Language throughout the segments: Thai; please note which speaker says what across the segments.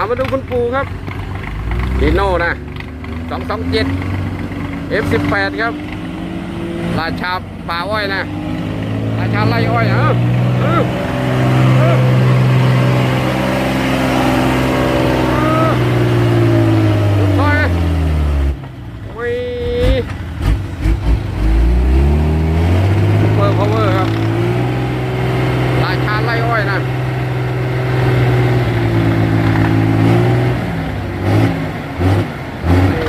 Speaker 1: ามาดูคุณปู่ครับดีโน่นะสองสองเจ็ด F18 ครับ ราชาป่าอ้อยนะ ราชาไร่อ้อยเออเออเออเออสุดซอยโอ้ยเปิด power ครับ ราชาไร่อ้อยนะ นี่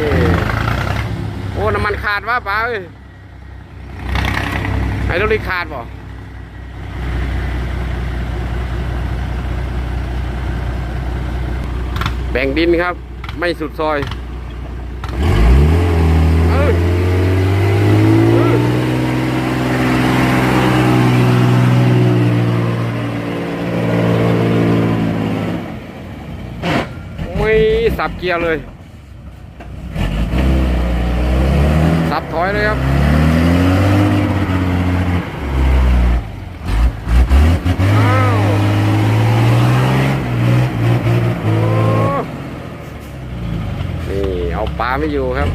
Speaker 1: โอ้ น้ำมันขาดวะป้าเอ้ยไฮดรอลิกขาดบ่แบ่งดินครับ ไม่สุดซอยเอ้ยเอ้ยโอ้ยสับเกียร์เลย สับถอยเลยครับนี่เอาปลาไม่อยู่ครับ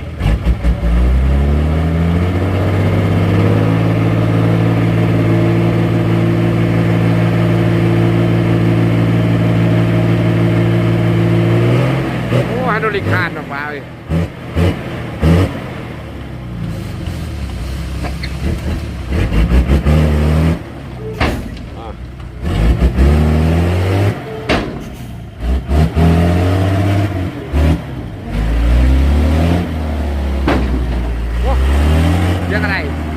Speaker 1: โอ้ไฮดรอลิกขาดนะปลาเอ้ย này.